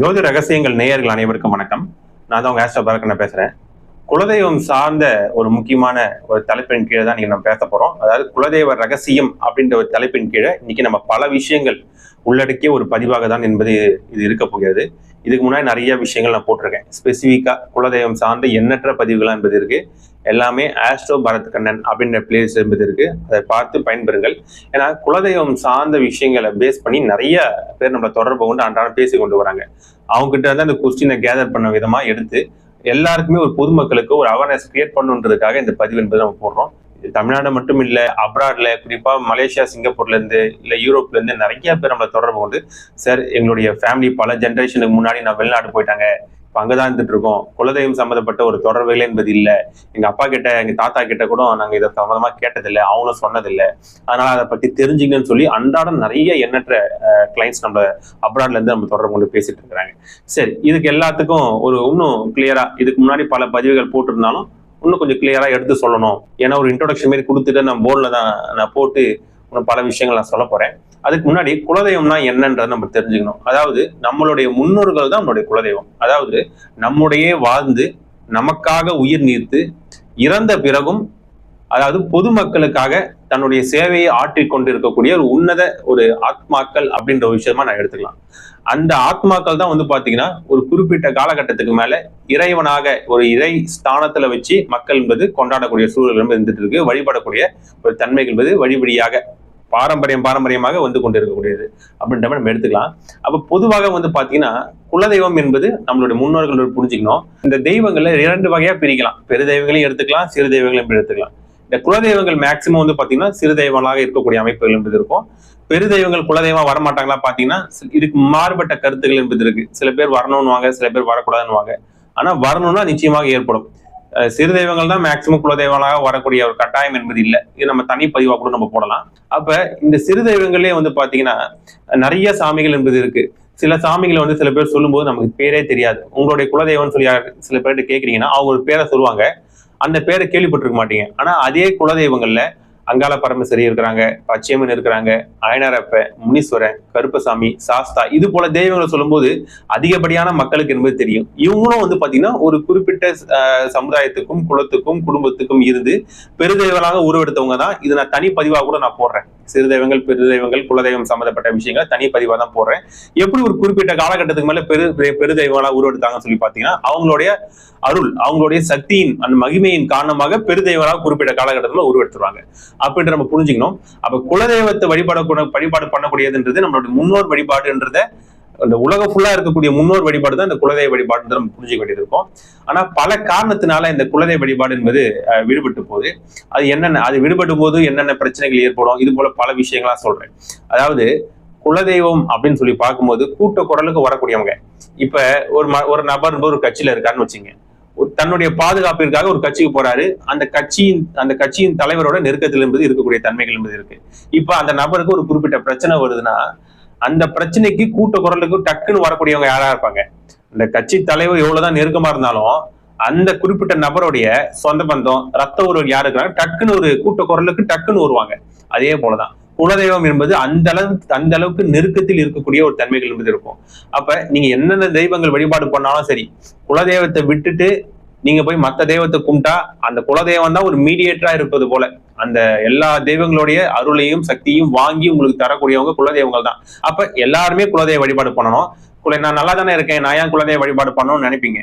ஜோதி ரகசியங்கள் நேயர்கள் அனைவருக்கும் வணக்கம். நான் தான் உங்க ஆஸ்ட்ரோ பரக்கண்ண பேசுறேன். குலதெய்வம் சார்ந்த ஒரு முக்கியமான ஒரு தலைப்பின் கீழே தான் இன்னைக்கு நம்ம பேச போறோம். அதாவது குலதெய்வ ரகசியம் அப்படின்ற ஒரு தலைப்பின் கீழே இன்னைக்கு நம்ம பல விஷயங்கள் உள்ளடக்கிய ஒரு பதிவாக தான் என்பது இது இருக்க போகிறது. இதுக்கு முன்னாடி நிறைய விஷயங்கள் நான் போட்டிருக்கேன். ஸ்பெசிஃபிக்காக குலதெய்வம் சார்ந்த எண்ணற்ற பதிவுகள் என்பது இருக்குது எல்லாமே ஆஸ்ட்ரோ பரத் கண்ணன் அப்படின்ற பிளேஸ் என்பது இருக்குது அதை பார்த்து பயன்பெறுங்கள். ஏன்னா குலதெய்வம் சார்ந்த விஷயங்களை பேஸ் பண்ணி நிறைய பேர் நம்மளை தொடர்பு கொண்டு அன்றாடம் பேசி கொண்டு வராங்க. அவங்ககிட்ட இருந்து அந்த கொஸ்டினை கேதர் பண்ண விதமாக எடுத்து எல்லாருக்குமே ஒரு பொதுமக்களுக்கு ஒரு அவேர்னஸ் கிரியேட் பண்ணுன்றதுக்காக இந்த பதிவு என்பது நம்ம போடுறோம். தமிழ்நாடு மட்டும் இல்லை அப்ராட்ல குறிப்பா மலேசியா சிங்கப்பூர்ல இருந்து இல்ல யூரோப்ல இருந்து நிறைய பேர் நம்மளை தொடர்பு கொண்டு சார் எங்களுடைய ஃபேமிலி பல ஜென்ரேஷனுக்கு முன்னாடி நான் வெளிநாடு போயிட்டாங்க. இப்போ அங்கே தான் இருந்துட்டு இருக்கோம் குலதெய்வம் சம்மந்தப்பட்ட ஒரு தொடர்புகளே என்பது இல்லை. எங்கள் அப்பா கிட்ட எங்கள் தாத்தா கிட்ட கூட நாங்கள் இதை சம்மந்தமாக கேட்டதில்லை. அவங்களும் சொன்னதில்லை. அதனால அதை பற்றி தெரிஞ்சுங்கன்னு சொல்லி அன்றாடம் நிறைய எண்ணற்ற கிளைண்ட்ஸ் நம்ம அப்ராட்லேருந்து நம்ம தொடர்பு கொண்டு பேசிட்டு இருக்கிறாங்க சரி இதுக்கு எல்லாத்துக்கும் ஒரு இன்னும் கிளியராக இதுக்கு முன்னாடி பல பதிவுகள் போட்டிருந்தாலும் இன்னும் கொஞ்சம் கிளியரா எடுத்து சொல்லணும். ஏன்னா ஒரு இன்ட்ரோடக்ஷன் மாதிரி கொடுத்துட்டு நான் போர்டில் தான் நான் போட்டு இன்னும் பல விஷயங்கள் நான் சொல்ல போறேன். அதுக்கு முன்னாடி குலதெய்வம்னா என்னன்றதை நம்ம தெரிஞ்சுக்கணும். அதாவது நம்மளுடைய முன்னோர்கள் தான் நம்மளுடைய குலதெய்வம். அதாவது நம்முடைய வாழ்ந்து நமக்காக உயிர் நீர்த்து இறந்த பிறகும் அதாவது பொதுமக்களுக்காக தன்னுடைய சேவையை ஆற்றி கொண்டிருக்கக்கூடிய ஒரு உன்னத ஒரு ஆத்மாக்கள் அப்படின்ற ஒரு விஷயமா நான் எடுத்துக்கலாம். அந்த ஆத்மாக்கள் தான் வந்து பாத்தீங்கன்னா ஒரு குறிப்பிட்ட காலகட்டத்துக்கு மேல இறைவனாக ஒரு இறை ஸ்தானத்துல வச்சு மக்கள் என்பது கொண்டாடக்கூடிய சூழல் இருந்துட்டு இருக்கு. வழிபடக்கூடிய ஒரு தன்மைகள் என்பது வழிபடியாக பாரம்பரியம் பாரம்பரியமாக வந்து கொண்டு இருக்கக்கூடியது அப்படின்ற மாதிரி நம்ம எடுத்துக்கலாம். அப்ப பொதுவாக வந்து பாத்தீங்கன்னா குலதெய்வம் என்பது நம்மளுடைய முன்னோர்கள் புரிஞ்சுக்கணும். இந்த தெய்வங்களை இரண்டு வகையா பிரிக்கலாம். பெரு தெய்வங்களையும் எடுத்துக்கலாம் சிறு தெய்வங்களையும் எடுத்துக்கலாம். இந்த குலதெய்வங்கள் மேக்சிமம் வந்து பாத்தீங்கன்னா சிறு தெய்வங்களாக இருக்கக்கூடிய அமைப்புகள் என்பது இருக்கும். பெரு தெய்வங்கள் குலதெய்வம் வரமாட்டாங்களா பாத்தீங்கன்னா இதுக்கு மாறுபட்ட கருத்துக்கள் என்பது இருக்கு. சில பேர் வரணும்னுவாங்க சில பேர் வரக்கூடாதுன்னுவாங்க. ஆனா வரணும்னா நிச்சயமாக ஏற்படும். சிறு தெய்வங்கள் தான் மேக்சிமம் குலதெய்வங்களாக வரக்கூடிய ஒரு கட்டாயம் என்பது இல்லை. இது நம்ம தனி பதிவாக கூட நம்ம போடலாம். அப்ப இந்த சிறு தெய்வங்களே வந்து பாத்தீங்கன்னா நிறைய சாமிகள் என்பது இருக்கு. சில சாமிகளை வந்து சில பேர் சொல்லும்போது நமக்கு பேரே தெரியாது. உங்களுடைய குலதெய்வம்னு சொல்லி சில பேர்கிட்ட கேக்குறீங்கன்னா அவங்க ஒரு பேரை சொல்லுவாங்க. அந்த பேரை கேள்விப்பட்டிருக்க மாட்டீங்க. ஆனா அதே குலதெய்வங்கள்ல அங்காள பரமேஸ்வரி இருக்கிறாங்க பச்சையம்மன் இருக்கிறாங்க அயனாரப்ப முனீஸ்வரன் கருப்பசாமி சாஸ்தா இது போல தெய்வங்களை சொல்லும்போது அதிகப்படியான மக்களுக்கு என்பது தெரியும். இவங்களும் வந்து பாத்தீங்கன்னா ஒரு குறிப்பிட்ட சமுதாயத்துக்கும் குலத்துக்கும் குடும்பத்துக்கும் இருந்து பெருதெய்வங்களாக உருவெடுத்தவங்க தான். இது நான் தனி பதிவாக கூட நான் போடுறேன். சிறு தெய்வங்கள் பெரு தெய்வங்கள் குலதெய்வம் சம்பந்தப்பட்ட விஷயங்கள் தனி பதிவாக தான் போடுறேன். எப்படி ஒரு குறிப்பிட்ட காலகட்டத்துக்கு மேல பெரு பெரு- உருவெடுத்தாங்கன்னு சொல்லி பாத்தீங்கன்னா அவங்களுடைய அருள் அவங்களுடைய சக்தியின் அந்த மகிமையின் காரணமாக பெருதெய்வங்களாக குறிப்பிட்ட காலகட்டத்துல உருவெடுத்துருவாங்க. அப்படின்ற நம்ம புரிஞ்சுக்கணும். அப்ப குலதெய்வத்தை வழிபாட வழிபாடு பண்ணக்கூடியதுன்றது நம்மளுடைய முன்னோர் வழிபாடுன்றத அந்த உலகம் ஃபுல்லா இருக்கக்கூடிய முன்னோர் வழிபாடு தான் இந்த குலதெய்வ வழிபாடு நம்ம புரிஞ்சுக்க வேண்டியது இருக்கும். ஆனா பல காரணத்தினால இந்த குலதெய்வ வழிபாடு என்பது விடுபட்டு போகுது. அது என்னென்ன அது விடுபடும் போது என்னென்ன பிரச்சனைகள் ஏற்படும் இது போல பல விஷயங்களா சொல்றேன். அதாவது குலதெய்வம் அப்படின்னு சொல்லி பார்க்கும்போது கூட்ட குரலுக்கு வரக்கூடியவங்க. இப்ப ஒரு ம- ஒரு நபர் ஒரு கட்சியில இருக்காருன்னு வச்சுங்க தன்னுடைய பாதுகாப்பிற்காக ஒரு கட்சிக்கு போறாரு. அந்த கட்சியின் அந்த கட்சியின் தலைவரோட நெருக்கத்தில் என்பது இருக்கக்கூடிய தன்மைகள் என்பது இருக்கு. இப்ப அந்த நபருக்கு ஒரு குறிப்பிட்ட பிரச்சனை வருதுன்னா அந்த பிரச்சனைக்கு கூட்ட குரலுக்கு டக்குன்னு வரக்கூடியவங்க யாரா இருப்பாங்க? அந்த கட்சி தலைவர் எவ்வளவுதான் நெருக்கமா இருந்தாலும் அந்த குறிப்பிட்ட நபருடைய சொந்த பந்தம் ரத்த உறவு யாரு டக்குன்னு ஒரு கூட்ட குரலுக்கு டக்குன்னு வருவாங்க. அதே போலதான். குலதெய்வம் என்பது அந்த அளவு அந்த அளவுக்கு நெருக்கத்தில் இருக்கக்கூடிய ஒரு தன்மைகள் என்பது இருக்கும். அப்ப நீங்க என்னென்ன தெய்வங்கள் வழிபாடு பண்ணாலும் சரி குலதெய்வத்தை விட்டுட்டு நீங்க போய் மத்த தெய்வத்தை கும்பிட்டா அந்த குலதெய்வம் தான் ஒரு மீடியேட்டரா இருப்பது போல. அந்த எல்லா தெய்வங்களுடைய அருளையும் சக்தியும் வாங்கி உங்களுக்கு தரக்கூடியவங்க குலதெய்வங்கள் தான். அப்ப எல்லாருமே குலதெய்வ வழிபாடு பண்ணணும். நான் நல்லா தானே இருக்கேன் நான் ஏன் குலதெய்வ வழிபாடு பண்ணணும்னு நினைப்பீங்க?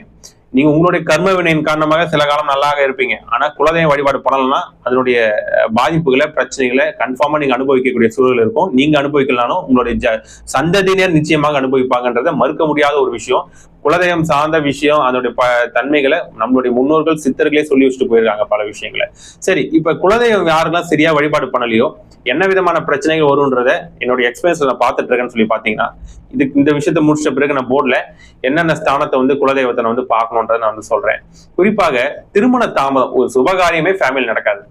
நீங்க உங்களுடைய கர்ம வினையின் காரணமாக சில காலம் நல்லாக இருப்பீங்க. ஆனா குலதெய்வ வழிபாடு பண்ணலன்னா அதனுடைய பாதிப்புகளை பிரச்சனைகளை கன்ஃபார்மா நீங்க அனுபவிக்கக்கூடிய சூழல் இருக்கும். நீங்க அனுபவிக்கலாலும் உங்களுடைய ஜ- சந்ததியினர் நிச்சயமாக அனுபவிப்பாங்கன்றதை மறுக்க முடியாத ஒரு விஷயம். குலதெய்வம் சார்ந்த விஷயம் அதனுடைய ப தன்மைகளை நம்மளுடைய முன்னோர்கள் சித்தர்களே சொல்லி வச்சுட்டு போயிருக்காங்க பல விஷயங்களை. சரி இப்ப குலதெய்வம் யாரெல்லாம் சரியா வழிபாடு பண்ணலையோ என்ன விதமான பிரச்சனைகள் வரும்ன்றத என்னுடைய எக்ஸ்பீரியன்ஸ் நான் பார்த்துட்டு இருக்கேன்னு சொல்லி பார்த்தீங்கன்னா இதுக்கு இந்த விஷயத்தை முடிச்ச பிறகு நான் போர்டில் என்னென்ன ஸ்தானத்தை வந்து குலதெய்வத்தை நான் வந்து பார்க்கணுன்றதை நான் வந்து சொல்றேன். குறிப்பாக திருமண தாமதம் ஒரு சுபகாரியமே ஃபேமிலி நடக்காது.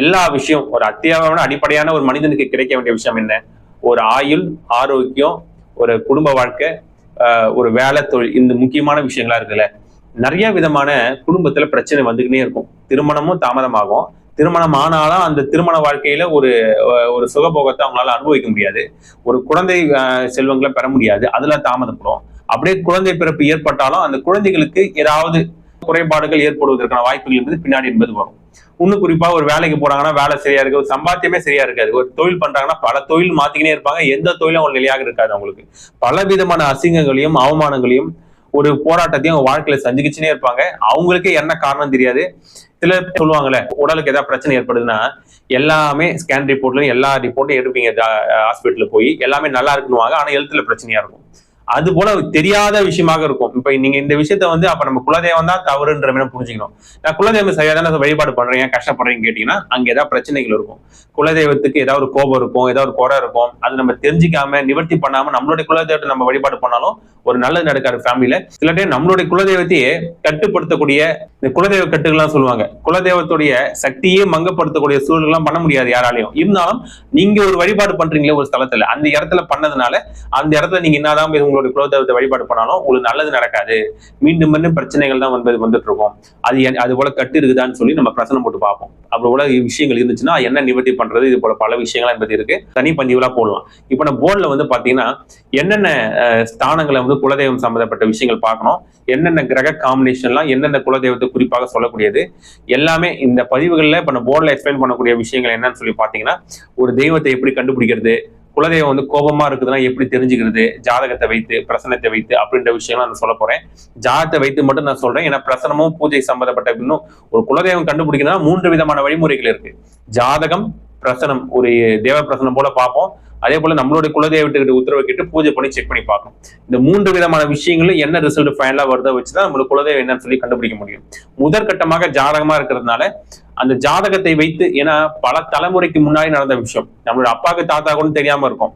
எல்லா விஷயம் ஒரு அத்தியாவமான அடிப்படையான ஒரு மனிதனுக்கு கிடைக்க வேண்டிய விஷயம் என்ன? ஒரு ஆயுள் ஆரோக்கியம் ஒரு குடும்ப வாழ்க்கை ஒரு வேலை தொழில் இந்த முக்கியமான விஷயங்களா இருக்குல்ல. நிறைய விதமான குடும்பத்துல பிரச்சனை வந்துக்கினே இருக்கும். திருமணமும் தாமதமாகும். திருமணம் ஆனாலும் அந்த திருமண வாழ்க்கையில ஒரு ஒரு சுகபோகத்தை அவங்களால அனுபவிக்க முடியாது. ஒரு குழந்தை செல்வங்களை பெற முடியாது. அதுல தாமதப்படும் அப்படியே குழந்தை பிறப்பு ஏற்பட்டாலும் அந்த குழந்தைகளுக்கு ஏதாவது குறைபாடுகள் ஏற்படுவதற்கான வாய்ப்புகள் என்பது பின்னாடி என்பது வரும். இன்னும் குறிப்பா ஒரு வேலைக்கு போறாங்கன்னா வேலை சரியா இருக்காது ஒரு சம்பாத்தியமே சரியா இருக்காது. ஒரு தொழில் பண்றாங்கன்னா பல தொழில் மாத்திக்கினே இருப்பாங்க. எந்த தொழிலும் அவங்க நிலையாக இருக்காது அவங்களுக்கு. பல விதமான அசிங்கங்களையும் அவமானங்களையும் ஒரு போராட்டத்தையும் அவங்க வாழ்க்கையில சந்திக்கிச்சுனே இருப்பாங்க. அவங்களுக்கே என்ன காரணம் தெரியாது. சில சொல்லுவாங்கல்ல உடலுக்கு ஏதாவது பிரச்சனை ஏற்படுதுன்னா எல்லாமே ஸ்கேன் ரிப்போர்ட்லயும் எல்லா ரிப்போர்ட்டும் எடுப்பீங்க ஹாஸ்பிட்டலுக்கு போய். எல்லாமே நல்லா இருக்குன்னுவாங்க. ஆனா எழுத்துல பிரச்சனையா இருக்கும். அது போல தெரியாத விஷயமாக இருக்கும். இப்ப நீங்க இந்த விஷயத்த வந்து அப்ப நம்ம குலதெய்வம் தான் தவறுன்ற மாதிரி புரிஞ்சுக்கணும். நான் குலதெய்வம் சரியா தானே வழிபாடு பண்றீங்க கஷ்டப்படுறீங்க கேட்டீங்கன்னா அங்க ஏதாவது பிரச்சனைகள் இருக்கும். குலதெய்வத்துக்கு ஏதாவது ஒரு கோபம் இருக்கும் ஏதாவது ஒரு குறை இருக்கும். அது நம்ம தெரிஞ்சுக்காம நிவர்த்தி பண்ணாம நம்மளுடைய குலதெய்வத்தை நம்ம வழிபாடு பண்ணாலும் ஒரு நல்லது நடக்காது ஃபேமிலியில சில டைம் நம்மளுடைய குலதெய்வத்தையே கட்டுப்படுத்தக்கூடிய இந்த குலதெய்வ கட்டுகள்லாம் சொல்லுவாங்க. குலதெய்வத்துடைய சக்தியே மங்கப்படுத்தக்கூடிய சூழல்லாம் பண்ண முடியாது யாராலையும். இருந்தாலும் நீங்க ஒரு வழிபாடு பண்றீங்களே ஒரு ஸ்தலத்துல அந்த இடத்துல பண்ணதுனால அந்த இடத்துல நீங்க என்னதான் போய் உங்களுடைய குலதெய்வத்தை வழிபாடு பண்ணாலும் உங்களுக்கு நல்லது நடக்காது. மீண்டும் மீண்டும் பிரச்சனைகள் தான் வந்து வந்துட்டு இருக்கும் அது என்- அது போல கட்டு இருக்குதான்னு சொல்லி நம்ம பிரச்சனை போட்டு பார்ப்போம். அப்படி போல விஷயங்கள் இருந்துச்சுன்னா என்ன நிவர்த்தி பண்றது இது போல பல விஷயங்கள் என்பது இருக்கு. தனி பதிவுலாம் போடலாம். இப்போ நம்ம போர்டில் வந்து பாத்தீங்கன்னா என்னென்ன ஸ்தானங்களை வந்து குலதெய்வம் சம்பந்தப்பட்ட விஷயங்கள் பார்க்கணும். என்னென்ன கிரக காம்பினேஷன்லாம் எந்தெந்த குலதெய்வத்தை குறிப்பாக சொல்லக்கூடியது எல்லாமே இந்த பதிவுகளில் இப்போ நம்ம போர்டில் எக்ஸ்பிளைன் பண்ணக்கூடிய விஷயங்கள் என்னன்னு சொல்லி பார்த்தீங்கன்னா ஒரு தெய்வத்தை எப்படி கண்டுபிடிக்கிறது குலதெய்வம் வந்து கோபமா இருக்குதுன்னா எப்படி தெரிஞ்சுக்கிறது ஜாதகத்தை வைத்து பிரசனத்தை வைத்து அப்படின்ற விஷயம்லாம் நான் சொல்ல போறேன். ஜாதகத்தை வைத்து மட்டும் நான் சொல்றேன். ஏன்னா பிரசனமும் பூஜை சம்பந்தப்பட்ட இன்னும் ஒரு குலதெய்வம் கண்டுபிடிக்கணும்னா மூன்று விதமான வழிமுறைகள் இருக்கு. ஜாதகம் பிரசனம் ஒரு தேவ பிரசனம் போல பார்ப்போம். அதே போல நம்மளுடைய குலதெய்வத்துக்கிட்ட உத்தரவு கேட்டு பூஜை பண்ணி செக் பண்ணி பார்க்கணும். இந்த மூன்று விதமான விஷயங்களும் என்ன ரிசல்ட் ஃபைனலா வருதோ வச்சுதான் நம்மளுக்கு குலதெய்வம் என்னன்னு சொல்லி கண்டுபிடிக்க முடியும். முதற்கட்டமாக ஜாதகமா இருக்கிறதுனால அந்த ஜாதகத்தை வைத்து ஏன்னா பல தலைமுறைக்கு முன்னாடி நடந்த விஷயம். நம்மளோட அப்பாவுக்கு தாத்தா கூட தெரியாம இருக்கும்.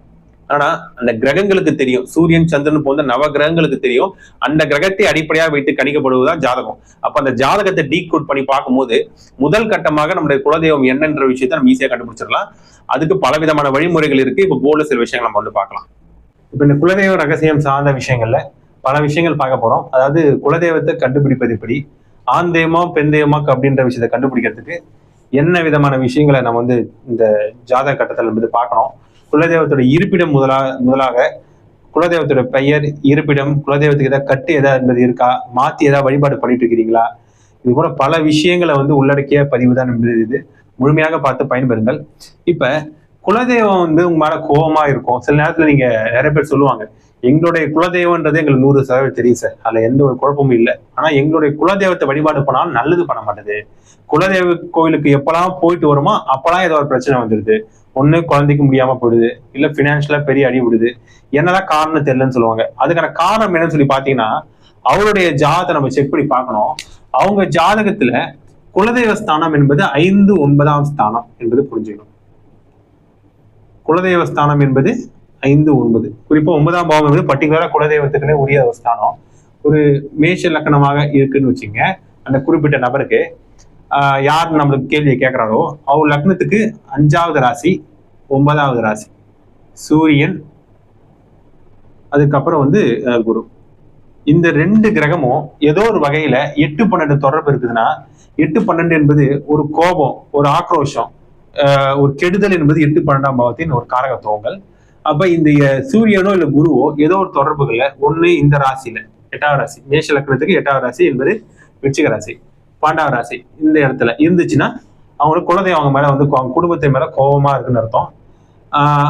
ஆனா அந்த கிரகங்களுக்கு தெரியும். சூரியன் சந்திரன் போன்ற நவ கிரகங்களுக்கு தெரியும். அந்த கிரகத்தை அடிப்படையாக வைத்து கணிக்கப்படுவதுதான் ஜாதகம். அப்ப அந்த ஜாதகத்தை டீகோட் பண்ணி பார்க்கும்போது முதல் கட்டமாக நம்முடைய குலதெய்வம் என்னன்ற விஷயத்தை நம்ம ஈஸியா கண்டுபிடிச்சிடலாம். அதுக்கு பல விதமான வழிமுறைகள் இருக்கு. இப்ப போர்டு சில விஷயங்கள் நம்ம வந்து பார்க்கலாம். இப்ப இந்த குலதெய்வ ரகசியம் சார்ந்த விஷயங்கள்ல பல விஷயங்கள் பார்க்க போறோம். அதாவது குலதெய்வத்தை கண்டுபிடிப்பது எப்படி? ஆண் தெய்வமா பெண் தெய்வமா அப்படின்ற விஷயத்தை கண்டுபிடிக்கிறதுக்கு என்ன விதமான விஷயங்களை நம்ம வந்து இந்த ஜாதக கட்டத்தில் வந்து பார்க்கணும்? குலதெய்வத்தோட இருப்பிடம் முதலா முதலாக குலதெய்வத்தோட பெயர் இருப்பிடம் குலதெய்வத்துக்கு ஏதாவது கட்டு ஏதாவது என்பது இருக்கா? மாத்தி ஏதாவது வழிபாடு பண்ணிட்டு இருக்கிறீங்களா? இது போல பல விஷயங்களை வந்து உள்ளடக்கிய பதிவு தான் இது. முழுமையாக பார்த்து பயன்பெறுங்கள். இப்ப குலதெய்வம் வந்து உங்க மேல கோபமா இருக்கும். சில நேரத்துல நீங்க நிறைய பேர் சொல்லுவாங்க எங்களுடைய குலதெய்வம்ன்றது எங்களுக்கு நூறு சதவீதம் தெரியும் சார். அதுல எந்த ஒரு குழப்பமும் இல்லை. ஆனா எங்களுடைய குலதெய்வத்தை வழிபாடு பண்ணாலும் நல்லது பண்ண மாட்டேது. குலதெய்வ கோயிலுக்கு எப்பெல்லாம் போயிட்டு வருமோ அப்பெல்லாம் ஏதோ ஒரு பிரச்சனை வந்துடுது ஒண்ணு குழந்தைக்கு முடியாம போயிடுது இல்ல ஃபினான்ஷியலாக பெரிய அடி விடுது. என்னதான் காரணம் தெரியலன்னு சொல்லுவாங்க. அதுக்கான காரணம் என்னன்னு சொல்லி பார்த்தீங்கன்னா அவருடைய ஜாதகத்தை நம்ம செக் பண்ணி பார்க்கணும். அவங்க ஜாதகத்துல குலதெய்வ ஸ்தானம் என்பது ஐந்து ஒன்பதாம் ஸ்தானம் என்பது புரிஞ்சுக்கணும். குலதெய்வ ஸ்தானம் என்பது ஐந்து ஒன்பது. குறிப்பா ஒன்பதாம் பாவம் என்பது பர்டிகுலரா குலதெய்வத்துக்குன்னே உரிய ஒரு ஸ்தானம். ஒரு மேஷ லக்கணமாக இருக்குன்னு வச்சுங்க அந்த குறிப்பிட்ட நபருக்கு யார் நம்மளுக்கு கேள்வியை கேட்குறாரோ அவர் லக்னத்துக்கு அஞ்சாவது ராசி ஒன்பதாவது ராசி. சூரியன் அதுக்கப்புறம் வந்து குரு. இந்த ரெண்டு கிரகமும் ஏதோ ஒரு வகையில எட்டு பன்னெண்டு தொடர்பு இருக்குதுன்னா எட்டு பன்னெண்டு என்பது ஒரு கோபம் ஒரு ஆக்ரோஷம் ஒரு கெடுதல் என்பது எட்டு பன்னெண்டாம் பாவத்தின் ஒரு காரகத்துவங்கள். அப்ப இந்த சூரியனோ இல்ல குருவோ ஏதோ ஒரு தொடர்புகள்ல ஒண்ணு இந்த ராசியில எட்டாவது ராசி. மேஷ லக்னத்துக்கு எட்டாவது ராசி என்பது விருச்சிக ராசி. பாண்டவ ராசி இந்த இடத்துல இருந்துச்சுன்னா அவங்களுக்கு குலதெய்வம் அவங்க மேல வந்து அவங்க குடும்பத்தை மேல கோபமா இருக்குன்னு அர்த்தம்.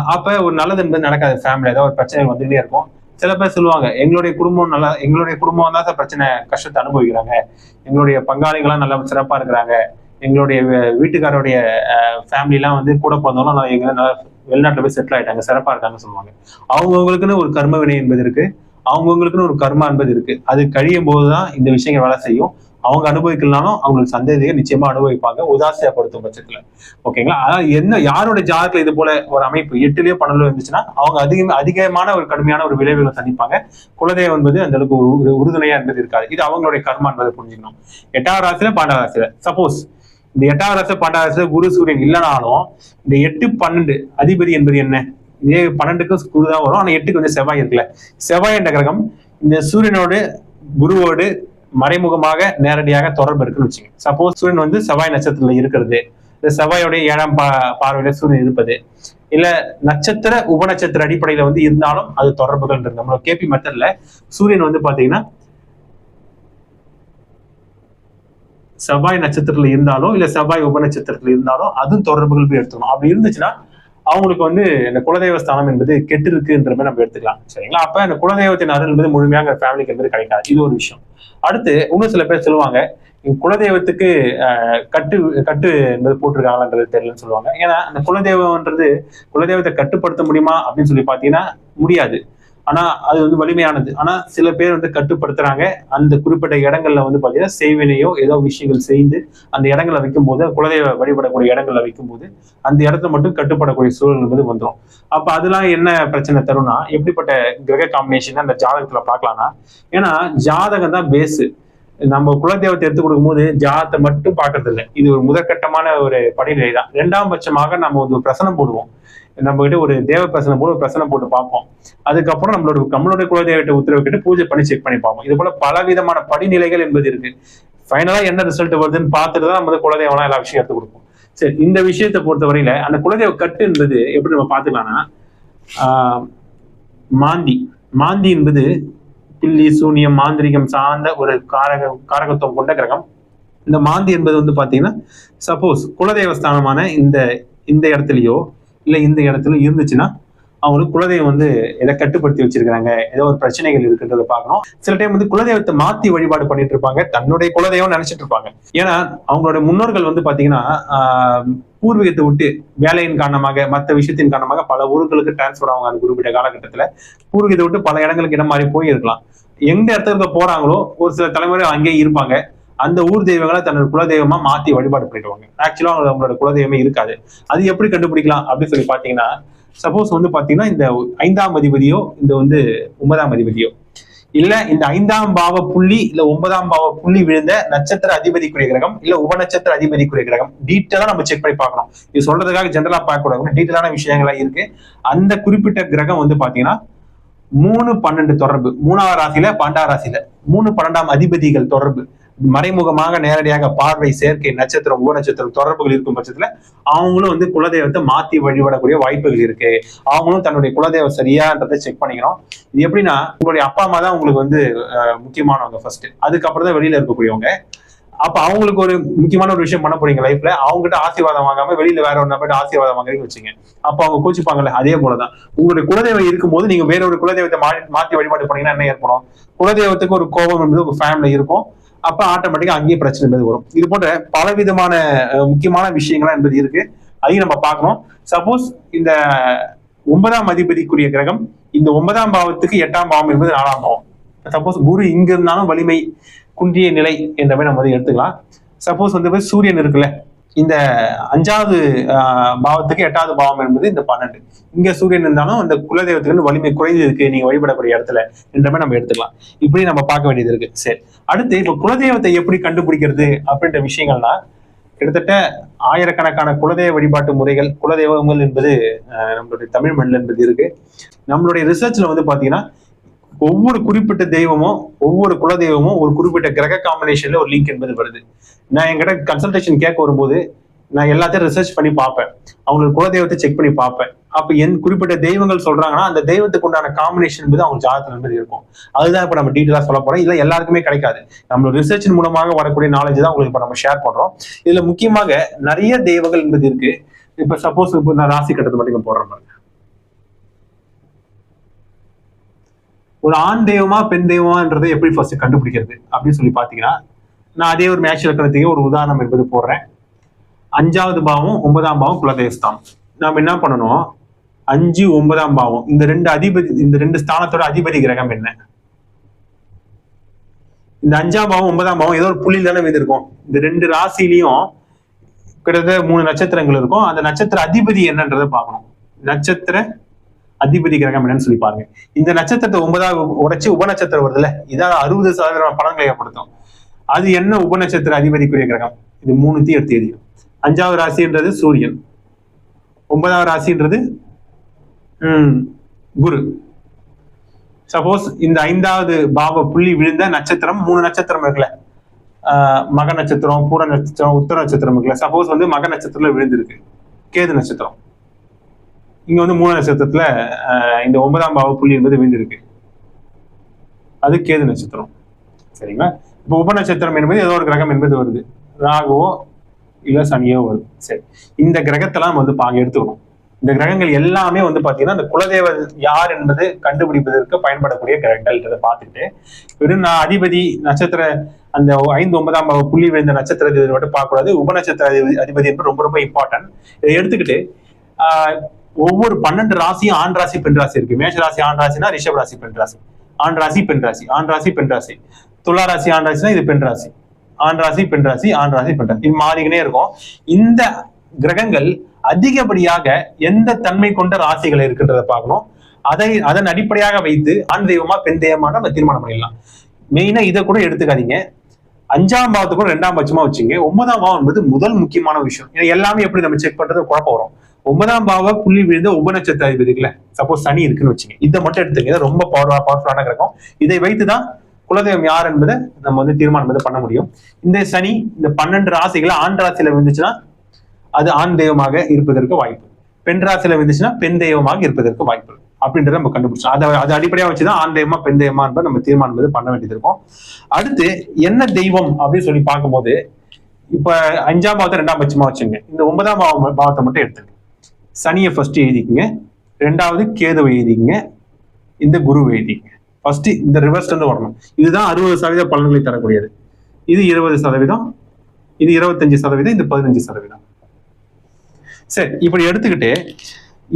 அப்ப ஒரு நல்லது என்பது நடக்காது. ஃபேமிலி ஏதாவது ஒரு பிரச்சனை வந்துகிட்டே இருக்கும். சில பேர் சொல்லுவாங்க எங்களுடைய குடும்பம் நல்லா எங்களுடைய குடும்பம் தான் சார் பிரச்சனை கஷ்டத்தை அனுபவிக்கிறாங்க. எங்களுடைய பங்காளிகள்லாம் நல்லா சிறப்பா இருக்கிறாங்க. எங்களுடைய வீ- வீட்டுக்காரருடைய ஃபேமிலிலாம் வந்து கூட பிறந்தவங்க நல்லா எங்க நல்லா வெளிநாட்டுல போய் செட்டில் ஆயிட்டாங்க சிறப்பா இருக்காங்கன்னு சொல்லுவாங்க. அவங்கவுங்களுக்குன்னு ஒரு கர்ம வினை என்பது இருக்கு. அவங்கவுங்களுக்குன்னு ஒரு கர்மா என்பது இருக்கு. அது கழியும் போதுதான் இந்த விஷயங்கள் வேலை செய்யும். அவங்க அனுபவிக்கலனாலும் அவங்களுக்கு சந்ததியை நிச்சயமா அனுபவிப்பாங்க உதாசியப்படுத்தும் பட்சத்துல. ஓகேங்களா? அதாவது என்ன யாரோட ஜாதகத்துல இது போல ஒரு அமைப்பு எட்டுலயோ பன்னெண்டுலயோ இருந்துச்சுன்னா அவங்க அதிகம் அதிகமான ஒரு கடுமையான ஒரு விளைவுகளை சந்திப்பாங்க. குலதெய்வம் என்பது அந்த அளவுக்கு ஒரு உறுதுணையா இருந்தது இருக்காது. இது அவங்களுடைய கர்மா என்பதை புரிஞ்சுக்கணும். எட்டாவது ராசியில பாண்டாவது ராசியில. சப்போஸ் இந்த எட்டாவது ராசி பன்னெண்டாவது ராசியில குரு சூரியன் இல்லைனாலும் இந்த எட்டு பன்னெண்டு அதிபதி என்பது என்ன? இதே பன்னெண்டுக்கும் குரு தான் வரும். ஆனா எட்டுக்கு வந்து செவ்வாய் இருக்குல்ல. செவ்வாய் என்ற கிரகம் இந்த சூரியனோடு குருவோடு மறைமுகமாக நேரடியாக தொடர்பு இருக்குன்னு வச்சுங்க சப்போஸ் சூரியன் வந்து செவ்வாய் நட்சத்திரத்துல இருக்கிறது. இந்த செவ்வாயோடைய ஏழாம் பா பார்வையில சூரியன் இருப்பது. இல்ல நட்சத்திர உபநட்சத்திர அடிப்படையில வந்து இருந்தாலும் அது தொடர்புகள் இருக்கு. நம்மளோட கேபி மெத்தட்ல சூரியன் வந்து பாத்தீங்கன்னா செவ்வாய் நட்சத்திரத்துல இருந்தாலும் இல்ல செவ்வாய் உபநட்சத்திரத்துல இருந்தாலும் அதுவும் தொடர்புகள் போய் எடுத்துக்கணும். அப்படி இருந்துச்சுன்னா அவங்களுக்கு வந்து இந்த குலதெய்வ ஸ்தானம் என்பது கெட்டு இருக்குன்ற மாதிரி நம்ம எடுத்துக்கலாம். சரிங்களா? அப்ப இந்த குலதெய்வத்தின் அருள் என்பது முழுமையாக ஃபேமிலிக்கு என்பது கிடைக்காது. இது ஒரு விஷயம். அடுத்து இன்னும் சில பேர் சொல்லுவாங்க குலதெய்வத்துக்கு கட்டு கட்டு என்பது போட்டிருக்காங்களான்றது தெரியலன்னு சொல்லுவாங்க. ஏன்னா அந்த குலதெய்வம்ன்றது குலதெய்வத்தை கட்டுப்படுத்த முடியுமா அப்படின்னு சொல்லி பாத்தீங்கன்னா முடியாது. ஆனா அது வந்து வலிமையானது. ஆனா சில பேர் வந்து கட்டுப்படுத்துறாங்க. அந்த குறிப்பிட்ட இடங்கள்ல வந்து பாத்தீங்கன்னா செய்வினையோ ஏதோ விஷயங்கள் செய்து அந்த இடங்களை வைக்கும் போது குலதெய்வ வழிபடக்கூடிய இடங்கள்ல வைக்கும் போது அந்த இடத்துல மட்டும் கட்டுப்படக்கூடிய சூழல் என்பது வந்துடும் அப்ப அதெல்லாம் என்ன பிரச்சனை தரும்னா எப்படிப்பட்ட கிரக காம்பினேஷன் அந்த ஜாதகத்துல பாக்கலாம்னா ஏன்னா ஜாதகம் தான் பேஸு நம்ம குலதெய்வத்தை எடுத்து கொடுக்கும்போது ஜாதத்தை மட்டும் பாக்குறது இல்லை இது ஒரு முதற்கட்டமான ஒரு படிநிலை தான் ரெண்டாம் பட்சமாக நம்ம ஒரு பிரசனம் போடுவோம். நம்ம கிட்ட ஒரு தேவ பிரசனம் போல ஒரு பிரசனம் போட்டு பார்ப்போம். அதுக்கப்புறம் நம்மளோட நம்மளுடைய குலதெய்வத்தை உத்தரவு கிட்ட பூஜை பண்ணி செக் பண்ணி பார்ப்போம். இது போல விதமான படிநிலைகள் என்பது இருக்கு. ஃபைனலா என்ன ரிசல்ட் வருதுன்னு பார்த்துட்டு தான் நம்ம வந்து குலதெய்வம்லாம் எல்லா விஷயம் எடுத்து கொடுப்போம். சரி இந்த விஷயத்தை பொறுத்த வரையில அந்த குலதெய்வ கட்டு என்பது எப்படி நம்ம பார்த்துக்கலாம்னா மாந்தி. மாந்தி என்பது பில்லி சூனியம் மாந்திரிகம் சார்ந்த ஒரு காரக காரகத்துவம் கொண்ட கிரகம். இந்த மாந்தி என்பது வந்து பாத்தீங்கன்னா சப்போஸ் குலதெய்வ ஸ்தானமான இந்த இந்த இடத்துலயோ இல்லை இந்த இடத்துல இருந்துச்சுன்னா அவங்களுக்கு குலதெய்வம் வந்து எதை கட்டுப்படுத்தி வச்சிருக்காங்க ஏதோ ஒரு பிரச்சனைகள் இருக்குன்றதை பார்க்கணும். சில டைம் வந்து குலதெய்வத்தை மாத்தி வழிபாடு பண்ணிட்டு இருப்பாங்க. தன்னுடைய குலதெய்வம் நினைச்சிட்டு இருப்பாங்க. ஏன்னா அவங்களோட முன்னோர்கள் வந்து பாத்தீங்கன்னா பூர்வீகத்தை விட்டு வேலையின் காரணமாக மற்ற விஷயத்தின் காரணமாக பல ஊர்களுக்கு டிரான்ஸ்ஃபர் ஆகும் அந்த குறிப்பிட்ட காலகட்டத்தில். பூர்வீகத்தை விட்டு பல இடங்களுக்கு இடம் மாறி போய் இருக்கலாம் எந்த இடத்துக்கு போறாங்களோ ஒரு சில தலைமுறை அங்கேயே இருப்பாங்க. அந்த ஊர் தெய்வங்களை தன்னோட குலதெய்வமா மாத்தி வழிபாடு பண்ணிடுவாங்க. ஆக்சுவலா அவங்களோட குலதெய்வமே இருக்காது. அது எப்படி கண்டுபிடிக்கலாம் அப்படின்னு சொல்லி பாத்தீங்கன்னா சப்போஸ் வந்து பாத்தீங்கன்னா இந்த ஐந்தாம் அதிபதியோ இந்த வந்து ஒன்பதாம் அதிபதியோ இல்ல இந்த ஐந்தாம் பாவ புள்ளி இல்ல ஒன்பதாம் பாவ புள்ளி விழுந்த நட்சத்திர அதிபதிக்குரிய கிரகம் இல்ல உபநட்சத்திர அதிபதிக்குரிய கிரகம் டீட்டெயிலா நம்ம செக் பண்ணி பார்க்கணும். இது சொல்றதுக்காக ஜென்ரலா பார்க்க கூடாது. டீட்டெயிலான விஷயங்களா இருக்கு. அந்த குறிப்பிட்ட கிரகம் வந்து பாத்தீங்கன்னா மூணு பன்னெண்டு தொடர்பு. மூணாவது ராசியில பன்னெண்டாம் ராசியில மூணு பன்னெண்டாம் அதிபதிகள் தொடர்பு. மறைமுகமாக நேரடியாக பார்வை சேர்க்கை நட்சத்திரம் ஊ நட்சத்திரம் தொடர்புகள் இருக்கும் பட்சத்துல அவங்களும் வந்து குலதெய்வத்தை மாத்தி வழிபடக்கூடிய வாய்ப்புகள் இருக்கு. அவங்களும் தன்னுடைய குலதெய்வம் சரியான்றதை செக் பண்ணிக்கணும் இது எப்படின்னா உங்களுடைய அப்பா அம்மா தான் உங்களுக்கு வந்து அஹ், முக்கியமானவங்க ஃபர்ஸ்ட் அதுக்கப்புறம் தான் வெளியில இருக்கக்கூடியவங்க. அப்ப அவங்களுக்கு ஒரு முக்கியமான ஒரு விஷயம் பண்ண போறீங்க லைஃப்ல அவங்ககிட்ட ஆசீர்வாதம் வாங்காம வெளியில வேற ஒண்ணு போயிட்டு ஆசீர்வாதம் வாங்குறீங்கன்னு வச்சுங்க. அப்ப அவங்க கோச்சிப்பாங்கல்ல அதே போலதான். உங்களுடைய குலதெய்வம் இருக்கும்போது நீங்க வேற ஒரு குலதெய்வத்தை மாற்றி மாத்தி வழிபாடு பண்ணீங்கன்னா என்ன ஏற்படும்? குலதெய்வத்துக்கு ஒரு கோபம் என்பது உங்க ஃபேமிலி இருக்கும். அப்ப ஆட்டோமேட்டிக்கா அங்கேயே பிரச்சனை என்பது வரும். இது போன்ற பல விதமான முக்கியமான விஷயங்கள்லாம் என்பது இருக்கு. அதையும் நம்ம பார்க்கணும். சப்போஸ் இந்த ஒன்பதாம் அதிபதிக்குரிய கிரகம் இந்த ஒன்பதாம் பாவத்துக்கு எட்டாம் பாவம் என்பது நாலாம் பாவம். சப்போஸ் குரு இங்க இருந்தாலும் வலிமை குன்றிய நிலை என்ற மாதிரி நம்ம வந்து எடுத்துக்கலாம். சப்போஸ் வந்து சூரியன் இருக்குல்ல இந்த அஞ்சாவது பாவத்துக்கு எட்டாவது பாவம் என்பது இந்த பன்னெண்டு. இங்க சூரியன் இருந்தாலும் அந்த குலதெய்வத்துக்கு வந்து வலிமை குறைந்து இருக்கு நீங்க வழிபடக்கூடிய இடத்துல என்றமே நம்ம எடுத்துக்கலாம். இப்படி நம்ம பார்க்க வேண்டியது இருக்கு. சரி. அடுத்து இப்ப குலதெய்வத்தை எப்படி கண்டுபிடிக்கிறது அப்படின்ற விஷயங்கள்னா கிட்டத்தட்ட ஆயிரக்கணக்கான குலதெய்வ வழிபாட்டு முறைகள் குலதெய்வங்கள் என்பது நம்மளுடைய தமிழ் மண்ணில் என்பது இருக்கு. நம்மளுடைய ரிசர்ச்ல வந்து பாத்தீங்கன்னா ஒவ்வொரு குறிப்பிட்ட தெய்வமும் ஒவ்வொரு குலதெய்வமும் ஒரு குறிப்பிட்ட கிரக காம்பினேஷன்ல ஒரு லிங்க் என்பது வருது. நான் என்கிட்ட கன்சல்டேஷன் கேட்க வரும்போது நான் எல்லாத்தையும் ரிசர்ச் பண்ணி பார்ப்பேன். அவங்களுக்கு குலதெய்வத்தை செக் பண்ணி பார்ப்பேன். அப்ப என் குறிப்பிட்ட தெய்வங்கள் சொல்றாங்கன்னா அந்த தெய்வத்துக்கு உண்டான காம்பினேஷன் என்பது அவங்க ஜாதகத்துல என்பது இருக்கும். அதுதான் இப்ப நம்ம டீட்டெயிலா சொல்ல போறோம். இல்ல எல்லாருக்குமே கிடைக்காது. நம்மளோட ரிசர்ச்சின் மூலமாக வரக்கூடிய நாலேஜ் தான் உங்களுக்கு இப்ப நம்ம ஷேர் பண்றோம். இதுல முக்கியமாக நிறைய தெய்வங்கள் என்பது இருக்கு. இப்ப சப்போஸ் இப்போ நான் ராசி கட்டத்தை மட்டும் போடுற மாதிரி பாருங்க ஒரு ஆண் தெய்வமா பெண் தெய்வமான்றதை எப்படி ஃபர்ஸ்ட் கண்டுபிடிக்கிறது அப்படின்னு சொல்லி பாத்தீங்கன்னா நான் அதே ஒரு மேட்ச் இலக்கணத்துக்கு ஒரு உதாரணம் என்பது போடுறேன். அஞ்சாவது பாவம் ஒன்பதாம் பாவம் குலதெய்வஸ்தானம் நாம் என்ன பண்ணணும்? அஞ்சு ஒன்பதாம் பாவம். இந்த ரெண்டு அதிபதி இந்த ரெண்டு ஸ்தானத்தோட அதிபதி கிரகம் என்ன? இந்த அஞ்சாம் பாவம் ஒன்பதாம் பாவம் ஏதோ ஒரு புள்ளியில் தானே விழுந்திருக்கும். இந்த ரெண்டு ராசிலையும் கிட்டத்தட்ட மூணு நட்சத்திரங்கள் இருக்கும். அந்த நட்சத்திர அதிபதி என்னன்றதை பார்க்கணும். நட்சத்திர அதிபதி கிரகம் என்னன்னு சொல்லி பாருங்க. இந்த நட்சத்திரத்தை ஒன்பதாவது உடைச்சு உபநட்சத்திரம் வருதுல்ல இதான் அறுபது சதவீதம் பலன்களை ஏற்படுத்தும். அது என்ன உபநட்சத்திர அதிபதிக்குரிய கிரகம்? இது மூணுத்தையும் எடுத்து எழுதிடும் அஞ்சாவது ராசின்றது சூரியன். ஒன்பதாவது ராசின்றது ம், குரு. சப்போஸ் இந்த ஐந்தாவது பாவ புள்ளி விழுந்த நட்சத்திரம் மூணு நட்சத்திரம் இருக்குல்ல. மக நட்சத்திரம் பூர நட்சத்திரம் உத்தர நட்சத்திரம் இருக்குல்ல. சப்போஸ் வந்து மக நட்சத்திரத்துல விழுந்திருக்கு. கேது நட்சத்திரம். இங்க வந்து மூணு நட்சத்திரத்துல இந்த ஒன்பதாம் பாவ புள்ளி என்பது விழுந்திருக்கு. அது கேது நட்சத்திரம். சரிங்களா? இப்போ உப நட்சத்திரம் என்பது ஏதோ ஒரு கிரகம் என்பது வருது. ராகுவோ இல்ல சனியோ வருது. சரி. இந்த கிரகத்தெல்லாம் வந்து பாங்க எடுத்துக்கணும் இந்த கிரகங்கள் எல்லாமே வந்து பாத்தீங்கன்னா இந்த குலதெய்வர் யார் என்பது கண்டுபிடிப்பதற்கு பயன்படக்கூடிய கிரகங்கள்ன்றதை பார்த்துட்டு வெறும் நான் அதிபதி நட்சத்திர அந்த ஐந்து ஒன்பதாம் புள்ளி விழுந்த நட்சத்திர அதிபதி மட்டும் பார்க்கக்கூடாது. உபநட்சத்திர அதிபதி அதிபதி என்பது ரொம்ப ரொம்ப இம்பார்ட்டன்ட் இதை எடுத்துக்கிட்டு ஆஹ், ஒவ்வொரு பன்னெண்டு ராசியும் ஆண் ராசி பெண் ராசி இருக்கு. மேஷ ராசி ஆண் ராசினா ரிஷப் ராசி பெண் ராசி. ஆண் ராசி பெண் ராசி. ஆண் ராசி பெண் ராசி. துலா ராசி ஆண் ராசினா இது பெண் ராசி. ஆண் ராசி பெண் ராசி ஆண் ராசி பெண் ராசி. இது மாறிக்கினே இருக்கும். இந்த கிரகங்கள் அதிகப்படியாக எந்த தன்மை கொண்ட ராசிகள் இருக்குன்றத பார்க்கணும். அதை அதன் அடிப்படையாக வைத்து ஆண் தெய்வமா பெண் தெய்வமா நம்ம தீர்மானம் பண்ணிடலாம். மெயினா இதை கூட எடுத்துக்காதீங்க. அஞ்சாம் பாவத்துக்கு ரெண்டாம் பட்சமா வச்சுங்க. ஒன்பதாம் பாவம் என்பது முதல் முக்கியமான விஷயம். ஏன்னா எல்லாமே எப்படி நம்ம செக் பண்றது? குழப்பம் வரும். ஒன்பதாம் பாவ புள்ளி விழுந்த உபநட்சத்திர அதிபதிகள சப்போஸ் சனி இருக்குன்னு வச்சுங்க. இதை மட்டும் எடுத்துங்க ரொம்ப பவர் பவர்ஃபுல்லான கிரகம். இதை வைத்துதான் குலதெய்வம் யார் என்பதை நம்ம வந்து தீர்மானம் வந்து பண்ண முடியும். இந்த சனி இந்த பன்னெண்டு ராசிகளை ஆண் ராசியில விழுந்துச்சுன்னா அது ஆண் தெய்வமாக இருப்பதற்கு வாய்ப்பு. பெண் ராசியில விழுந்துச்சுன்னா பெண் தெய்வமாக இருப்பதற்கு வாய்ப்பு. அப்படின்றத நம்ம கண்டுபிடிச்சோம். அதை அது அடிப்படையா வச்சுதான் ஆண் தெய்வமா பெண் தெய்வமா என்பதை நம்ம தீர்மானம் வந்து பண்ண வேண்டியது இருக்கும். அடுத்து என்ன தெய்வம் அப்படின்னு சொல்லி பார்க்கும்போது இப்ப அஞ்சாம் பாவத்தை ரெண்டாம் பட்சமா வச்சுங்க. இந்த ஒன்பதாம் பாவம் பாவத்தை மட்டும் எடுத்துங்க. சனியை ஃபர்ஸ்ட் எழுதிக்குங்க. ரெண்டாவது கேதுவை எழுதிக்குங்க. இந்த குருவை எழுதிக்கங்க. ஃபர்ஸ்ட் இந்த ரிவர்ஸ்லேருந்து வரணும். இதுதான் அறுபது சதவீத பலன்களை தரக்கூடியது. இது இருபது சதவீதம் இது இருபத்தஞ்சு சதவீதம் இது பதினஞ்சு சதவீதம். சரி இப்படி எடுத்துக்கிட்டு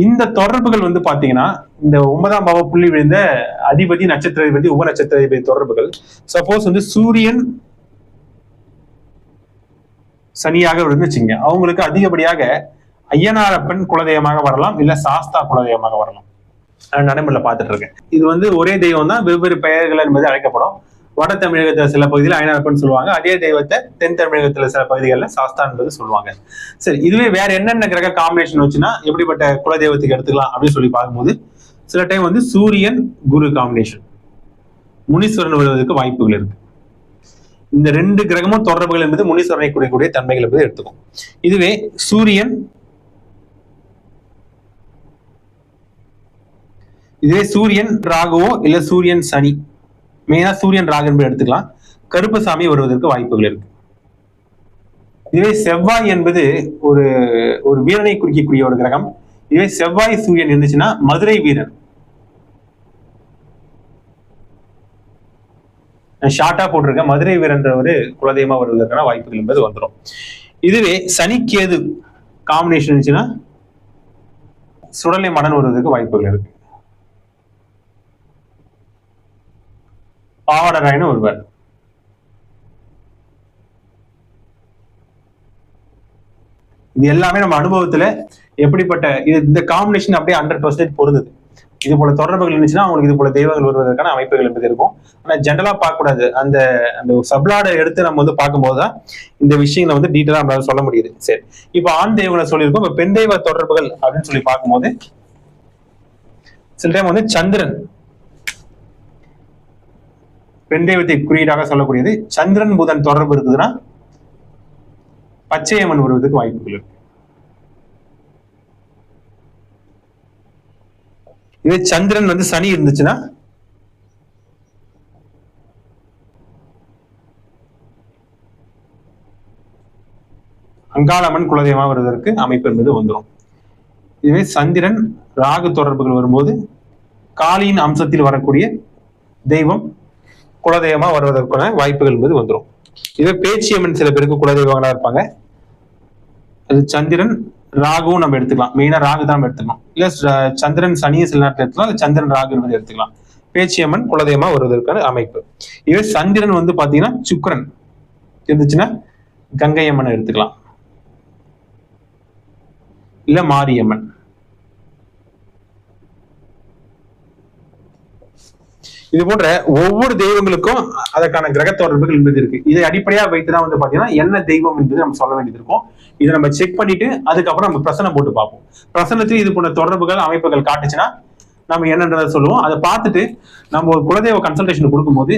இந்த தொடர்புகள் வந்து பாத்தீங்கன்னா இந்த ஒன்பதாம் பாவ புள்ளி விழுந்த அதிபதி நட்சத்திர அதிபதி உப நட்சத்திர அதிபதி தொடர்புகள். சப்போஸ் வந்து சூரியன் சனியாக இருந்துச்சுங்க அவங்களுக்கு அதிகப்படியாக ஐயனாரப்பன் குலதெய்வமாக வரலாம் இல்ல சாஸ்தா குலதெய்வமாக வரலாம். நடைமுறையில பார்த்துட்டு இருக்கேன் இது வந்து ஒரே தெய்வம் தான் வெவ்வேறு பெயர்கள் என்பது அழைக்கப்படும். வட தமிழகத்துல சில பகுதியில் ஐயனாரப்பன் சொல்லுவாங்க அதே தெய்வத்தை தென் தமிழகத்துல சில பகுதிகளில் சாஸ்தா என்பது சொல்லுவாங்க. சரி இதுவே வேற என்னென்ன கிரக காம்பினேஷன் வச்சுன்னா எப்படிப்பட்ட குலதெய்வத்துக்கு எடுத்துக்கலாம் அப்படின்னு சொல்லி பார்க்கும்போது சில டைம் வந்து சூரியன் குரு காம்பினேஷன் முனீஸ்வரன் வருவதற்கு வாய்ப்புகள் இருக்கு. இந்த ரெண்டு கிரகமும் தொடர்புகள் என்பது முனீஸ்வரனை கூடிய தன்மைகள் என்பது எடுத்துக்கும். இதுவே சூரியன் இதுவே சூரியன் ராகுவோ இல்ல சூரியன் சனி. மெயினா சூரியன் ராகு என்பது எடுத்துக்கலாம். கருப்பசாமி வருவதற்கு வாய்ப்புகள் இருக்கு. இதுவே செவ்வாய் என்பது ஒரு ஒரு வீரனை குறிக்கக்கூடிய ஒரு கிரகம். இதுவே செவ்வாய் சூரியன் இருந்துச்சுன்னா மதுரை வீரன். ஷார்ட்டா போட்டிருக்கேன். மதுரை வீரன்ற ஒரு குலதெய்வமா வருவதற்கான வாய்ப்புகள் என்பது வந்துடும் இதுவே சனிக்கேது காம்பினேஷன் இருந்துச்சுன்னா சுடலை மடன் வருவதற்கு வாய்ப்புகள் இருக்கு. பாவடராயன்னு ஒருவர். இது எல்லாமே நம்ம அனுபவத்துல எப்படிப்பட்ட இது இந்த காம்பினேஷன் அப்படியே ஹண்ட்ரட் பர்சன்டேஜ் பொருந்தது. இது போல தொடர்புகள் இருந்துச்சுன்னா அவங்களுக்கு இது போல தெய்வங்கள் வருவதற்கான அமைப்புகள் என்பது இருக்கும். ஆனா ஜென்ரலா பார்க்கக்கூடாது. அந்த அந்த சப்ளாடை எடுத்து நம்ம வந்து பார்க்கும்போது தான் இந்த விஷயங்களை வந்து டீட்டெயிலா நம்மளால சொல்ல முடியுது. சரி. இப்ப ஆண் தெய்வங்களை சொல்லியிருக்கோம். இப்ப பெண் தெய்வ தொடர்புகள் அப்படின்னு சொல்லி பார்க்கும்போது சில டைம் வந்து சந்திரன். பெண் தெய்வத்தை குறியீடாக சொல்லக்கூடியது சந்திரன் புதன் தொடர்பு இருக்குதுன்னா பச்சையம்மன் வருவதற்கு வாய்ப்புகள் இருக்கு. இதே சந்திரன் வந்து சனி இருந்துச்சுன்னா அங்காளம்மன் குலதெய்வமா வருவதற்கு அமைப்பு என்பது வந்துடும் இதுவே சந்திரன் ராகு தொடர்புகள் வரும்போது காளியின் அம்சத்தில் வரக்கூடிய தெய்வம் குலதெய்வமா வருவதற்கான வாய்ப்புகள் என்பது வந்துடும் இதே பேச்சியம்மன் சில பேருக்கு குலதெய்வங்களா இருப்பாங்க. அது சந்திரன் ராகுவும் நம்ம எடுத்துக்கலாம். மெயினா ராகு தான் நம்ம எடுத்துக்கலாம். இல்ல சந்திரன் சனியை சில நேரத்தில் எடுத்துக்கலாம். இல்ல சந்திரன் ராகு என்பதை எடுத்துக்கலாம். பேச்சியம்மன் குலதெய்வமா வருவதற்கான அமைப்பு. இதுவே சந்திரன் வந்து பாத்தீங்கன்னா சுக்கரன். இருந்துச்சுன்னா கங்கையம்மனை எடுத்துக்கலாம். இல்ல மாரியம்மன். இது போன்ற ஒவ்வொரு தெய்வங்களுக்கும் அதற்கான கிரக தொடர்புகள் என்பது இருக்கு. இதை அடிப்படையா வைத்துதான் வந்து பாத்தீங்கன்னா என்ன தெய்வம் என்பது நம்ம சொல்ல வேண்டியது இருக்கும். இதை நம்ம செக் பண்ணிட்டு அதுக்கப்புறம் நம்ம பிரசனை போட்டு பார்ப்போம். பிரசனத்தில் இது போன்ற தொடர்புகள் அமைப்புகள் காட்டுச்சுன்னா நம்ம என்னன்றதை சொல்லுவோம். அதை பார்த்துட்டு நம்ம ஒரு குலதெய்வ கன்சல்டேஷன் கொடுக்கும்போது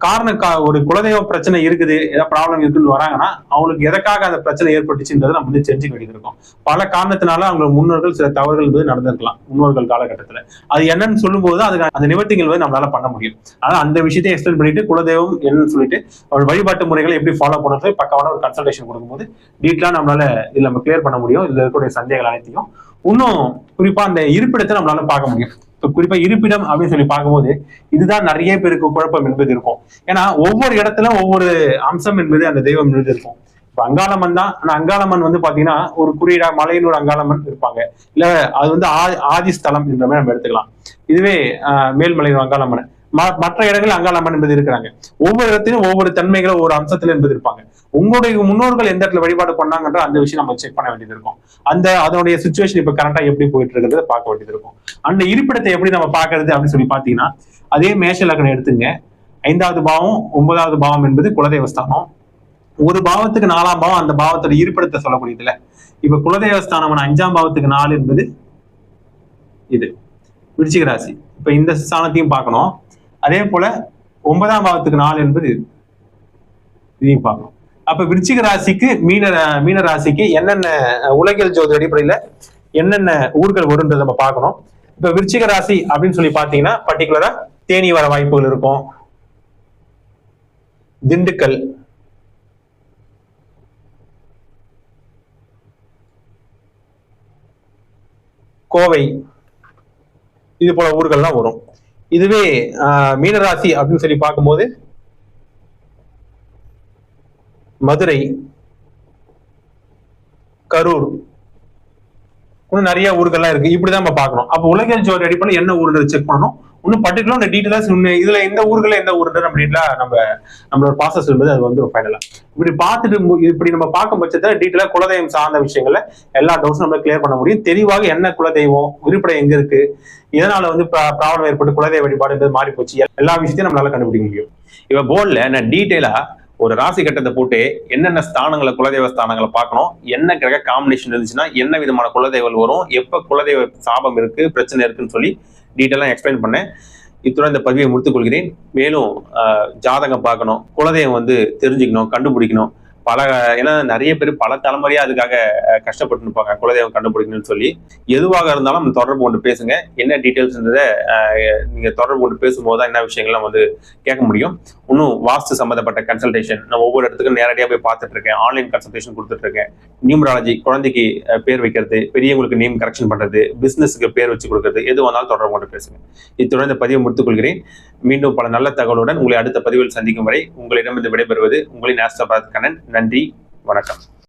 காரணம் ஒரு குலதெய்வ பிரச்சனை இருக்குது ஏதாவது ப்ராப்ளம் இருக்குன்னு வராங்கன்னா அவங்களுக்கு எதற்காக அந்த பிரச்சனை ஏற்பட்டுச்சுன்றதை நம்ம வந்து தெரிஞ்சுக்க வேண்டியது இருக்கும் பல காரணத்தினால அவங்க முன்னோர்கள் சில தவறுகள் வந்து நடந்திருக்கலாம் முன்னோர்கள் காலகட்டத்தில். அது என்னன்னு சொல்லும்போது அதுக்கு அந்த நிவர்த்திகள் வந்து நம்மளால பண்ண முடியும். ஆனா அந்த விஷயத்தை எக்ஸ்பிளைன் பண்ணிட்டு குலதெய்வம் என்னன்னு சொல்லிட்டு அவர் வழிபாட்டு முறைகளை எப்படி ஃபாலோ பண்ணுறது பக்கமான ஒரு கன்சல்டேஷன் கொடுக்கும்போது டீட்டெயிலாக நம்மளால இதில் நம்ம கிளியர் பண்ண முடியும். இதில் இருக்கக்கூடிய சந்தேகங்கள் அனைத்தையும். இன்னும் குறிப்பா அந்த இருப்பிடத்தை நம்மளால பார்க்க முடியும். இப்போ குறிப்பா இருப்பிடம் அப்படின்னு சொல்லி பார்க்கும்போது இதுதான் நிறைய பேருக்கு குழப்பம் என்பது இருக்கும். ஏன்னா ஒவ்வொரு இடத்துல ஒவ்வொரு அம்சம் என்பது அந்த தெய்வம் என்பது இருக்கும். இப்போ அங்காளம்மன் தான். ஆனா அங்காளம்மன் வந்து பாத்தீங்கன்னா ஒரு குறியீடா மலையனூர் அங்காளம்மன் இருப்பாங்க. இல்ல அது வந்து ஆதி ஸ்தலம் என்ற மாதிரி நம்ம எடுத்துக்கலாம். இதுவே மேல்மலையின் அங்காளம்மன். மற்ற இடங்கள் அங்காளம்மன் என்பது இருக்கிறாங்க. ஒவ்வொரு இடத்திலும் ஒவ்வொரு தன்மைகளும் ஒவ்வொரு அம்சத்துல என்பது இருப்பாங்க. உங்களுடைய முன்னோர்கள் எந்த இடத்துல வழிபாடு பண்ணாங்கன்ற அந்த விஷயம் நம்ம செக் பண்ண வேண்டியது இருக்கும். அந்த அதனுடைய சுச்சுவேஷன் இப்ப கரெக்டா எப்படி போயிட்டு இருக்கிறத பார்க்க வேண்டியது இருக்கும். அந்த இருப்பிடத்தை எப்படி நம்ம பாக்குறது அப்படின்னு சொல்லி பாத்தீங்கன்னா அதே மேஷ லக்னம் எடுத்துங்க. ஐந்தாவது பாவம் ஒன்பதாவது பாவம் என்பது குலதெய்வஸ்தானம் ஒரு பாவத்துக்கு நாலாம் பாவம் அந்த பாவத்தோட இருப்பிடத்தை சொல்லக்கூடியதுல. இப்ப குலதெய்வஸ்தானம் அஞ்சாம் பாவத்துக்கு நாலு என்பது இது. விருச்சிக ராசி. இப்ப இந்த ஸ்தானத்தையும் பார்க்கணும். அதே போல ஒன்பதாம் பாவத்துக்கு நாலு என்பது இதையும் பார்க்கணும். அப்ப விருச்சிக ராசிக்கு மீன மீன ராசிக்கு என்னென்ன உலகியல் ஜோதி அடிப்படையில என்னென்ன ஊர்கள் வரும்ன்றதை நம்ம பார்க்கணும். இப்ப விருச்சிக ராசி அப்படின்னு சொல்லி பாத்தீங்கன்னா பர்டிகுலரா தேனி வர வாய்ப்புகள் இருக்கும். திண்டுக்கல். கோவை. இது போல ஊர்கள்லாம் வரும். இதுவே மீனராசி அப்படின்னு சொல்லி பார்க்கும்போது மதுரை கரூர் இன்னும் நிறைய ஊர்கள்லாம் இருக்கு. இப்படிதான் நம்ம பார்க்கணும். அப்போ உலகியல் ஜோதி அடிப்படையில் என்ன ஊர்கள் செக் பண்ணணும்? இன்னும் பர்டிகுலர் இந்த டீட்டெயிலாக இதுல எந்த ஊர்கள் எந்த ஊர் நம்ம நம்ம நம்மளோட ப்ராசஸ் என்பது அது வந்து ஃபைனலா இப்படி பார்த்துட்டு இப்படி நம்ம பார்க்கும் பட்சத்தில் டீட்டெயிலாக குலதெய்வம் சார்ந்த விஷயங்கள எல்லா டவுட்ஸும் நம்ம கிளியர் பண்ண முடியும். தெளிவாக என்ன குலதெய்வம் இருப்பிடம் எங்க இருக்கு இதனால வந்து ப்ராப்ளம் ஏற்பட்டு குலதெய்வ வழிபாடுன்றது மாறி போச்சு எல்லா விஷயத்தையும் நம்மளால கண்டுபிடிக்க முடியும். இப்ப போர்டில் நான் டீட்டெயிலா ஒரு ராசி கட்டத்தை போட்டு என்னென்ன ஸ்தானங்களை குலதெய்வ ஸ்தானங்களை பார்க்கணும் என்ன கிரக காம்பினேஷன் இருந்துச்சுன்னா என்ன விதமான குலதெய்வம் வரும் எப்ப குலதெய்வ சாபம் இருக்கு பிரச்சனை இருக்குன்னு சொல்லி டீட்டெயிலாக எக்ஸ்பிளைன் பண்ணேன். இத்துடன் இந்த பதிவை முடித்துக் கொள்கிறேன். மேலும் ஜாதகம் பார்க்கணும். குலதெய்வம் வந்து தெரிஞ்சுக்கணும் கண்டுபிடிக்கணும். பல ஏன்னா நிறைய பேர் பல தலைமுறையா அதுக்காக கஷ்டப்பட்டு இருப்பாங்க குலதெய்வம் கண்டுபிடிக்கணும்னு சொல்லி. எதுவாக இருந்தாலும் தொடர்பு கொண்டு பேசுங்க. என்ன டீட்டெயில்ஸ்ன்றதை நீங்க தொடர்பு கொண்டு பேசும்போது தான் என்ன விஷயங்கள்லாம் வந்து கேட்க முடியும். இன்னும் வாஸ்து சம்பந்தப்பட்ட கன்சல்டேஷன் நான் ஒவ்வொரு இடத்துக்கும் நேரடியாக போய் பார்த்துட்டு இருக்கேன் ஆன்லைன் கன்சல்டேஷன் கொடுத்துட்டு இருக்கேன் நியூமராலஜி குழந்தைக்கு பேர் வைக்கிறது பெரியவங்களுக்கு நேம் கரெக்ஷன் பண்றது பிசினஸுக்கு பேர் வச்சு கொடுக்கறது எது வந்தாலும் தொடர்பு கொண்டு பேசுங்க. இத்துடன் இந்த பதிவை முடித்துக் கொள்கிறேன். மீண்டும் பல நல்ல தகவலுடன் உங்களை அடுத்த பதிவில் சந்திக்கும் வரை உங்களிடமிருந்து விடைபெறுவது உங்களின் ஆஸ்ட்ரபாத் கண்ணன். நன்றி வணக்கம்.